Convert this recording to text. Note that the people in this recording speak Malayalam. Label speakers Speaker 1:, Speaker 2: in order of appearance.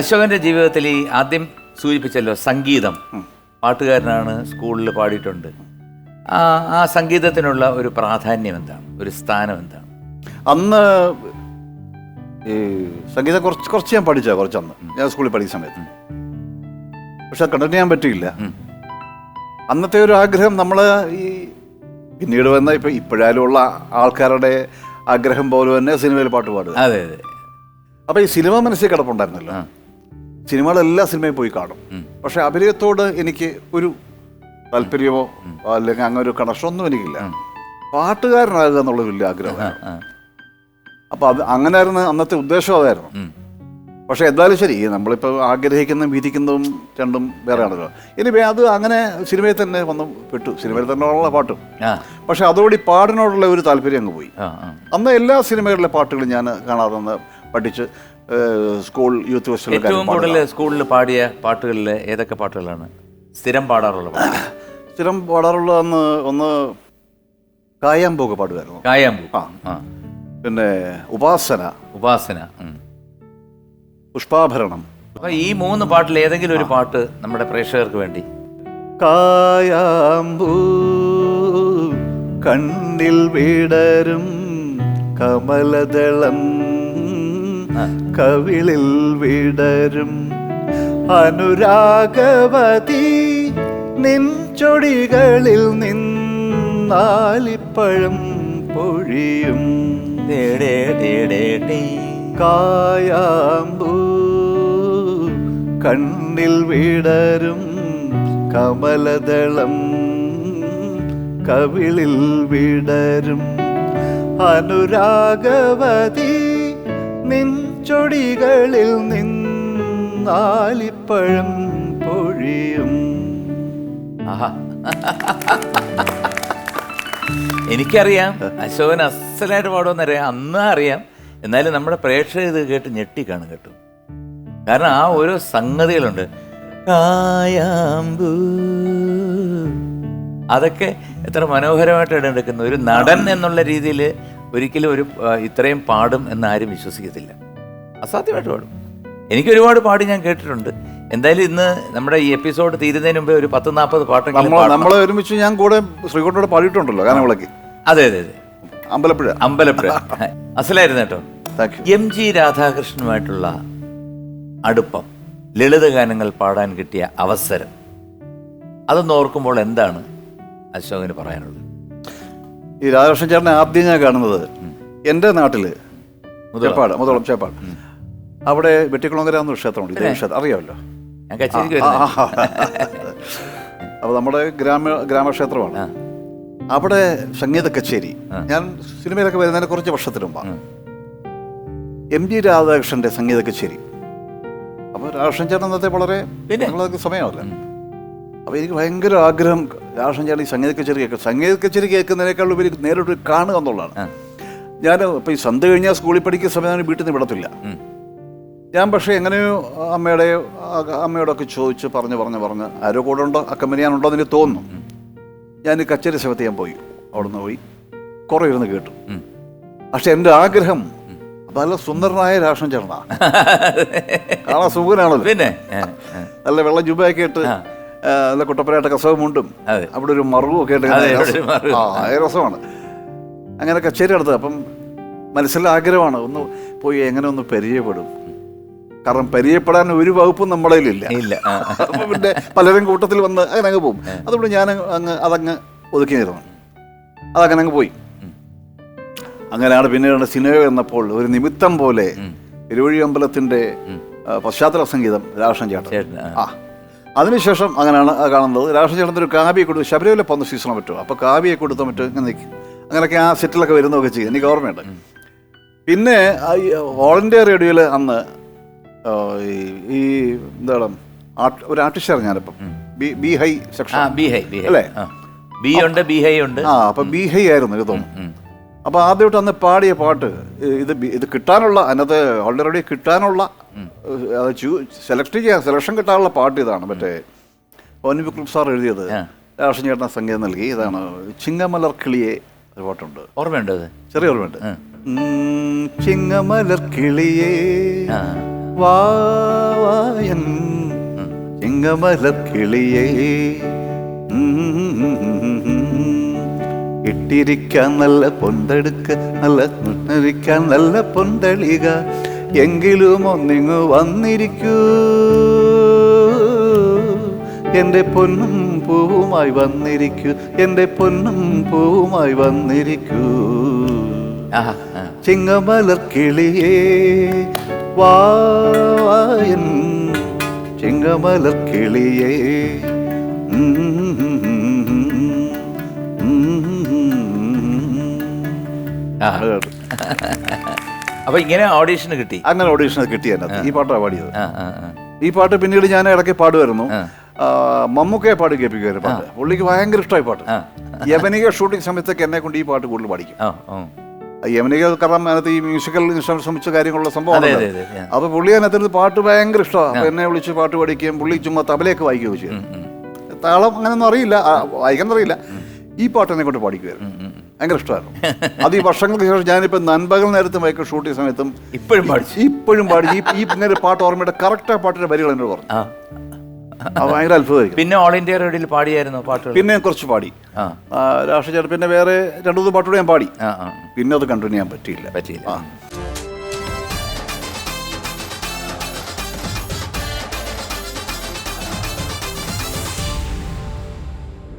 Speaker 1: അശോകന്റെ ജീവിതത്തിൽ ഈ ആദ്യം സൂചിപ്പിച്ചല്ലോ സംഗീതം. പാട്ടുകാരനാണ് സ്കൂളിൽ പാടിയിട്ടുണ്ട്. ആ ആ സംഗീതത്തിനുള്ള ഒരു പ്രാധാന്യം എന്താണ്? ഒരു സ്ഥാനം എന്താണ്?
Speaker 2: അന്ന് ഈ സംഗീതം കുറച്ച് കുറച്ച് ഞാൻ പഠിച്ച കുറച്ചന്ന്. ഞാൻ സ്കൂളിൽ പഠിക്കുന്ന സമയത്ത്. പക്ഷെ അത് കണ്ടിന്യൂ ചെയ്യാൻ പറ്റിയില്ല. അന്നത്തെ ഒരു ആഗ്രഹം നമ്മൾ ഈ പിന്നീട് വന്ന ഇപ്പൊ ഇപ്പോഴാലും ഉള്ള ആൾക്കാരുടെ ആഗ്രഹം പോലെ തന്നെ സിനിമയിൽ പാട്ട് പാടുക.
Speaker 1: അതെ അതെ.
Speaker 2: അപ്പൊ ഈ സിനിമ മനസ്സിൽ കിടപ്പുണ്ടായിരുന്നല്ലോ.
Speaker 1: ആ.
Speaker 2: സിനിമകളെല്ലാ സിനിമയും പോയി കാണും. പക്ഷെ അഭിനയത്തോട് എനിക്ക് ഒരു താല്പര്യമോ അല്ലെങ്കിൽ അങ്ങനെ ഒരു കണക്ഷനോ ഒന്നും എനിക്കില്ല. പാട്ടുകാരനാകുക എന്നുള്ള വലിയ
Speaker 1: ആഗ്രഹം
Speaker 2: ആഗ്രഹമാണ്. അപ്പൊ അത് അങ്ങനായിരുന്നു അന്നത്തെ ഉദ്ദേശം അതായിരുന്നു. പക്ഷെ എന്തായാലും ശരി നമ്മളിപ്പോൾ ആഗ്രഹിക്കുന്നതും വിധിക്കുന്നതും രണ്ടും വേറെ ആണല്ലോ ഇനി അത് അങ്ങനെ സിനിമയിൽ തന്നെ വന്ന് പെട്ടു. സിനിമയിൽ തന്നെ ഉള്ള പാട്ടും. പക്ഷെ അതോടെ പാടിനോടുള്ള ഒരു താല്പര്യം അങ്ങ് പോയി. അന്ന് എല്ലാ സിനിമകളിലെ പാട്ടുകളും ഞാൻ കാണാതെ പഠിച്ച് സ്കൂൾ യൂത്ത് ഫെസ്റ്റിവൽ
Speaker 1: ഏറ്റവും കൂടുതൽ സ്കൂളിൽ പാടിയ പാട്ടുകളിൽ ഏതൊക്കെ പാട്ടുകളാണ്? സ്ഥിരം പാടാറുള്ള പാട്ട്.
Speaker 2: സ്ഥിരം പാടാറുള്ള അന്ന് ഒന്ന് കായാമ്പൂക്ക് പാടുമായിരുന്നു
Speaker 1: കായാമ്പു
Speaker 2: ആ. പിന്നെ ഉപാസന.
Speaker 1: ഉപാസന.
Speaker 2: പുഷ്പാഭരണം.
Speaker 1: അപ്പൊ ഈ മൂന്ന് പാട്ടിൽ ഏതെങ്കിലും ഒരു പാട്ട് നമ്മുടെ പ്രേക്ഷകർക്ക് വേണ്ടി.
Speaker 2: കായാമ്പൂ കണ്ണിൽ വിടരും കമലദളം. കവിളിൽ വിടരും. അനുരാഗവതി നിൻ ചൊടികളിൽ നിന്നാലിപ്പഴം പൊഴിയും. കായാമ്പൂ കണ്ണിൽ വിടരും. കമലദളം കവിളിൽ വിടരും. അനുരാഗവതി നിൻ ചൊടികളിൽ നിന്നാലിപ്പഴം പൊഴിയും.
Speaker 1: എനിക്കറിയാം. അശോകൻ അസലായിട്ട് പാടുമെന്നറിയാം. അന്ന് അറിയാം. എന്നാലും നമ്മുടെ പ്രേക്ഷകർ ഇത് കേട്ട് ഞെട്ടിക്കാണും കേട്ടോ. കാരണം ആ ഓരോ സംഗതികളുണ്ട്. കായാമ്പൂ. അതൊക്കെ എത്ര മനോഹരമായിട്ടാണ് എടുക്കുന്നത് ഒരു നടൻ എന്നുള്ള രീതിയിൽ ഒരിക്കലും ഒരു ഇത്രയും പാടും എന്ന് ആരും വിശ്വസിക്കത്തില്ല. അസാധ്യമായിട്ട് പാടും. എനിക്ക് ഒരുപാട് പാടി ഞാൻ കേട്ടിട്ടുണ്ട്. എന്തായാലും ഇന്ന് നമ്മുടെ ഈ എപ്പിസോഡ് തീരുന്നതിന് മുമ്പേ ഒരു പത്ത് നാൽപ്പത് പാട്ടെങ്കിലും
Speaker 2: നമ്മൾ
Speaker 1: പാടണം.
Speaker 2: നമ്മൾ ഒരുമിച്ച് ഞാൻ കൂടെ ശ്രീകോട്ടോട് പാടിയിട്ടുണ്ടല്ലോ ഗാനവിളക്ക്.
Speaker 1: അതെ അതെ അതെ.
Speaker 2: അമ്പലപ്പുഴ.
Speaker 1: അമ്പലപ്പുഴ. അസലായിരുന്നു കേട്ടോ. എം ജി രാധാകൃഷ്ണനുമായിട്ടുള്ള അടുപ്പം ലളിതഗാനങ്ങൾ പാടാൻ കിട്ടിയ അവസരം. അതൊന്ന് ഓർക്കുമ്പോൾ എന്താണ് അശോകന് പറയാനുള്ളത്?
Speaker 2: ഈ രാധാകൃഷ്ണൻ ചേട്ടനെ ആദ്യം ഞാൻ കാണുന്നത് എന്റെ നാട്ടിൽ
Speaker 1: മുതലപ്പാട്
Speaker 2: ചേപ്പാട് മുതളം ചേപ്പാട്. അവിടെ വെട്ടിക്കുളങ്ങര എന്നൊരു ക്ഷേത്രമുണ്ട്. ഇതേ ക്ഷേത്രം. അറിയാമല്ലോ. അപ്പോൾ നമ്മുടെ ഗ്രാമ ഗ്രാമക്ഷേത്രമാണ്. അവിടെ സംഗീത കച്ചേരി. ഞാൻ സിനിമയിലൊക്കെ വരുന്നതിന് കുറച്ച് വർഷത്തിന് മുമ്പാണ് എം ജി രാധാകൃഷ്ണന്റെ സംഗീത കച്ചേരി. അപ്പോൾ രാധാകൃഷ്ണൻ ചേട്ടൻ അന്നത്തെ വളരെ
Speaker 1: പിന്നെ?
Speaker 2: ഞങ്ങളതൊക്കെ സമയമല്ല? അപ്പോൾ എനിക്ക് ഭയങ്കര ആഗ്രഹം രാധാകൃഷ്ണൻ ചേട്ടൻ ഈ സംഗീത കച്ചേരി കേൾക്കും സംഗീത കച്ചേരി കേൾക്കുന്നതിനേക്കാൾ ഉപരി നേരിട്ട് കാണുക എന്നുള്ളതാണ്. ഞാൻ ഇപ്പോൾ ഈ സന്ധ്യ കഴിഞ്ഞാൽ സ്കൂളിൽ പഠിക്കുന്ന സമയത്ത് വീട്ടിൽ നിന്ന് വിടത്തില്ല. ഞാൻ പക്ഷേ എങ്ങനെയോ അമ്മയുടെ അമ്മയോടൊക്കെ ചോദിച്ച് പറഞ്ഞ് പറഞ്ഞ് പറഞ്ഞ് ആരോ കൂടെ ഉണ്ടോ അക്കമ്പനിയാനുണ്ടോ എന്ന് എനിക്ക് തോന്നുന്നു. ഞാൻ കച്ചേരി സമയത്ത് ഞാൻ പോയി. അവിടെ നിന്ന് പോയി. കുറേ ഇരുന്ന് കേട്ടു. പക്ഷെ എന്റെ ആഗ്രഹം നല്ല സുന്ദരനായ രാഷ്ട്രം ചേർന്നാ. കാണാൻ സുഖനാണല്ലോ.
Speaker 1: പിന്നെ.
Speaker 2: നല്ല വെള്ള ജുബയൊക്കെ ഇട്ട് നല്ല കുട്ടപ്പനായിട്ട് കസവും മുണ്ടും അവിടെ ഒരു മറുവും ഒക്കെ ഇട്ട്. ആ രസമാണ്. അങ്ങനെ കച്ചേരി നടത്തുക. അപ്പം മനസ്സിൽ ആഗ്രഹമാണ് ഒന്ന് പോയി എങ്ങനെ ഒന്ന് പരിചയപ്പെടും. കാരണം പരിചയപ്പെടാൻ ഒരു വകുപ്പും നമ്മുടെ കയ്യിലില്ല.
Speaker 1: ഇല്ല.
Speaker 2: പിന്നെ പലരും കൂട്ടത്തിൽ വന്ന് അങ്ങനെ അങ്ങ് പോകും. അതുകൊണ്ട് ഞാൻ അങ്ങ് അതങ്ങ് ഒതുക്കി നിർത്തണം. അതങ്ങനെ അങ്ങ് പോയി. അങ്ങനെയാണ് പിന്നീട് സിനിമ വന്നപ്പോൾ ഒരു നിമിത്തം പോലെ ഇരുവഴി അമ്പലത്തിന്റെ പശ്ചാത്തല സംഗീതം രാഷൻ ചേട്ടൻ.
Speaker 1: ആ.
Speaker 2: അതിനുശേഷം അങ്ങനെയാണ് കാണുന്നത്. രാഷൻ ചേട്ടൻ ഒരു കാവ്യ കൊടുത്ത് ശബരിമല പന്ന് സീസണം പറ്റുമോ അപ്പോൾ കാവ്യെ കൊടുത്ത മറ്റോ ഇങ്ങനെ നിൽക്കും. അങ്ങനെയൊക്കെ ആ സെറ്റിലൊക്കെ വരുന്നതൊക്കെ ചെയ്യും. എനിക്ക് ഓർമ്മയുണ്ട്. പിന്നെ ഓൾ ഇന്ത്യ റേഡിയോയിൽ അന്ന് ഈ- എന്താണ് ഒരു artist ഇറങ്ങാനിപ്പം B high section.
Speaker 1: B high B high.
Speaker 2: അല്ലേ?
Speaker 1: ബി ഉണ്ട് ബി ഹൈ ഉണ്ട്.
Speaker 2: ആ അപ്പൊ ബി ഹൈ ആയിരുന്നു എനിക്ക് തോന്നുന്നു. അപ്പൊ ആദ്യമായിട്ട് അന്ന് പാടിയ പാട്ട് ഇത് ഇത് കിട്ടാനുള്ള അതിനകത്ത് ഓൾറെഡി കിട്ടാനുള്ള സെലക്ട് ചെയ്യാൻ സെലക്ഷൻ കിട്ടാനുള്ള പാട്ട് ഇതാണ്. മറ്റേ ഓനി വിക്രം സാർ എഴുതിയത്. രാഷൻ ചേട്ടൻ സംഗീതം നൽകി. ഇതാണ് ചിങ്ങമലർ കിളിയെ ഒരു പാട്ടുണ്ട്.
Speaker 1: ഓർമ്മയുണ്ട്
Speaker 2: ചെറിയ ഓർമ്മയുണ്ട്. ചിങ്ങമലർ കിളിയേ
Speaker 1: ആ
Speaker 2: ചിങ്ങമലക്കിളിയെ. ഇട്ടിരിക്കാൻ നല്ല പൊന്തെടുക്ക നല്ല നിന്നിരിക്കാൻ നല്ല പൊന്തളിക. എങ്കിലും ഒന്നിങ്ങു വന്നിരിക്കൂ. എന്റെ പൊന്നും പൂവുമായി വന്നിരിക്കൂ എന്റെ പൊന്നും പൂവുമായി വന്നിരിക്കൂ.
Speaker 1: ചിങ്ങമല.
Speaker 2: ചിങ്ങമലർ കിളിയേ വായൻ ചിങ്ങമലർ കിളിയേ.
Speaker 1: അപ്പൊ ഇങ്ങനെ ഓഡീഷന് കിട്ടി?
Speaker 2: അങ്ങനെ ഓഡീഷൻ കിട്ടി അതിനകത്ത്. ഈ പാട്ടാണ് പാടിയത്. ഈ പാട്ട് പിന്നീട് ഞാൻ ഇടയ്ക്ക് പാടുമായിരുന്നു. മമ്മൂക്കയെ പാടി കേൾപ്പിക്കുമായിരുന്നു പാട്ട്. പുള്ളിക്ക് ഭയങ്കര ഇഷ്ടമായി പാട്ട്. യവനിക ഷൂട്ടിംഗ് സമയത്തൊക്കെ എന്നെ കൊണ്ട് ഈ പാട്ട് കൂടുതൽ പാടിക്കും
Speaker 1: ആ.
Speaker 2: കാരണം അതിനകത്ത് ഈ മ്യൂസിക്കൽ ഇൻസ്ട്രുമെന്റ് സംബന്ധിച്ച കാര്യങ്ങളുള്ള സംഭവം
Speaker 1: അതെ, അതെ, ആ.
Speaker 2: അപ്പൊ പുള്ളി അതിനകത്ത് പാട്ട് ഭയങ്കര ഇഷ്ടമാണ്. എന്നെ വിളിച്ച് പാട്ട് പഠിക്കുകയും പുള്ളി ചുമ്മാ തബലയൊക്കെ വായിക്കുകയും ചെയ്യും. താളം അങ്ങനെയൊന്നും അറിയില്ല. വായിക്കാൻ അറിയില്ല. ഈ പാട്ട് എന്നെ കൊണ്ട് പാടിക്കുമായിരുന്നു ഭയങ്കര ഇഷ്ടമായിരുന്നു. അത് ഈ വർഷങ്ങൾക്ക് ശേഷം ഞാനിപ്പോ നൻപകൽ നേരത്തും മൈക്കിൾ ഷൂട്ട് ചെയ്യുന്ന സമയത്തും
Speaker 1: ഇപ്പോഴും പാടിച്ചു.
Speaker 2: ഇപ്പോഴും പാടിച്ചു. ഈ ഇങ്ങനെ പാട്ട് ഓർമ്മയുടെ കറക്റ്റ് ആ പാട്ടിന്റെ വരികൾ എന്നോട് പറഞ്ഞു. അത് ഭയങ്കര അത്ഭുതമായിരിക്കും.
Speaker 1: പിന്നെ ഓൾ ഇന്ത്യ റേഡിയോയിൽ പാടിയായിരുന്നു പാട്ടുകൾ.
Speaker 2: പിന്നെ കുറച്ച് പാടി. രാഷ്ട്രീയ പിന്നെ വേറെ രണ്ടു മൂന്ന് പാട്ടുകൂടെ ഞാൻ പാടി. പിന്നെ അത് കണ്ടിന്യൂ ചെയ്യാൻ പറ്റിയില്ല.
Speaker 1: പറ്റിയില്ല.